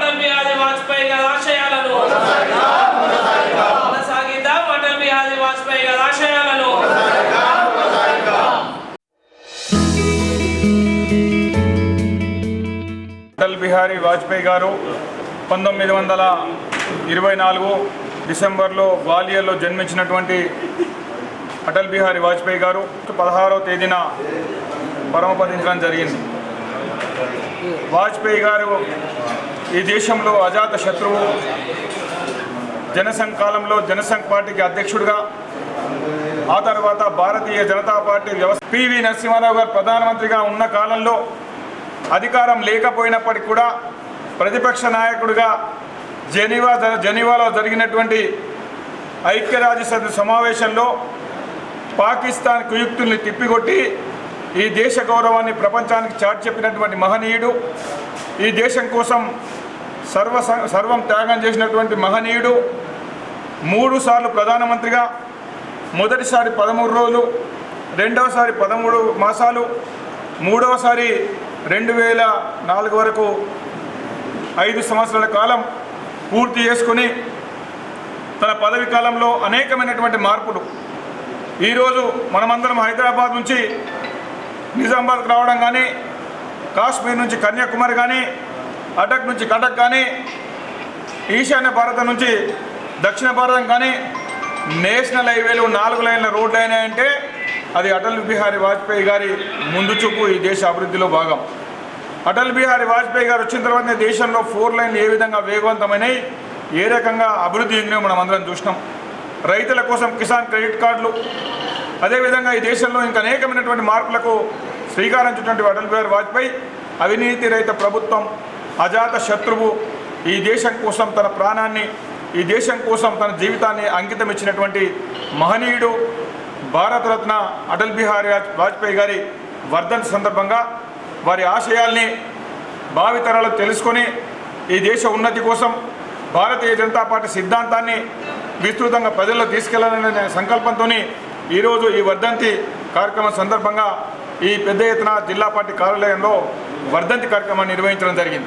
అటల్ బిహారీ వాజ్పేయి. అటల్ బిహారీ వాజ్పేయి గారు పంతొమ్మిది వందల ఇరవై నాలుగు డిసెంబర్లో గ్వాలియర్లో జన్మించినటువంటి అటల్ బిహారీ వాజ్పేయి గారు పదహారో తేదీన పరమపదించడం జరిగింది. వాజ్పేయి గారు ఈ దేశంలో అజాత శత్రువు. జనసంఘ్ కాలంలో జనసంఘ్ పార్టీకి అధ్యక్షుడిగా ఆ తర్వాత భారతీయ జనతా పార్టీ వ్యవస్థ పివి నరసింహారావు గారు ప్రధానమంత్రిగా ఉన్న కాలంలో అధికారం లేకపోయినప్పటికీ కూడా ప్రతిపక్ష నాయకుడిగా జెనీవా జెనీవాలో జరిగినటువంటి ఐక్యరాజ్య సమావేశంలో పాకిస్తాన్ కుయుక్తుల్ని తిప్పికొట్టి ఈ దేశ గౌరవాన్ని ప్రపంచానికి చాటి చెప్పినటువంటి మహనీయుడు ఈ దేశం కోసం సర్వ సర్వం త్యాగం చేసినటువంటి మహనీయుడు మూడు సార్లు ప్రధానమంత్రిగా మొదటిసారి పదమూడు రోజులు రెండవసారి పదమూడు మాసాలు మూడవసారి రెండు వేల నాలుగు వరకు ఐదు సంవత్సరాల కాలం పూర్తి చేసుకుని తన పదవి కాలంలో అనేకమైనటువంటి మార్పులు. ఈరోజు మనమందరం హైదరాబాద్ నుంచి నిజామాబాద్కు రావడం కానీ కాశ్మీర్ నుంచి కన్యాకుమారి కానీ అటక్ నుంచి కటక్ కానీ ఈశాన్య భారతం నుంచి దక్షిణ భారతం కానీ నేషనల్ హైవేలు నాలుగు లైన్ల రోడ్లు అయినాయంటే అది అటల్ బిహారీ వాజ్పేయి గారి ముందు చూపు ఈ దేశ అభివృద్ధిలో భాగం. అటల్ బిహారీ వాజ్పేయి గారు వచ్చిన తర్వాతనే దేశంలో ఫోర్ లైన్లు ఏ విధంగా వేగవంతమైనవి ఏ రకంగా అభివృద్ధి చెందినవి మనం అందరం చూసినాం. రైతుల కోసం కిసాన్ క్రెడిట్ కార్డులు అదేవిధంగా ఈ దేశంలో ఇంకా అనేకమైనటువంటి మార్పులకు శ్రీకారం చుట్టినటువంటి అటల్ బిహారీ వాజ్పేయి అవినీతి రహిత ప్రభుత్వం అజాత శత్రువు ఈ దేశం కోసం తన ప్రాణాన్ని ఈ దేశం కోసం తన జీవితాన్ని అంకితం ఇచ్చినటువంటి మహనీయుడు భారతరత్న అటల్ బిహారీ వాజ్పేయి గారి వర్ధన్ సందర్భంగా వారి ఆశయాల్ని భావితరాలు తెలుసుకొని ఈ దేశ ఉన్నతి కోసం భారతీయ జనతా పార్టీ సిద్ధాంతాన్ని విస్తృతంగా ప్రజల్లో తీసుకెళ్ళాలనే సంకల్పంతో ఈరోజు ఈ వర్ధంతి కార్యక్రమం సందర్భంగా ఈ పెద్ద ఎత్తున జిల్లా పార్టీ కార్యాలయంలో వర్ధంతి కార్యక్రమాన్ని నిర్వహించడం జరిగింది.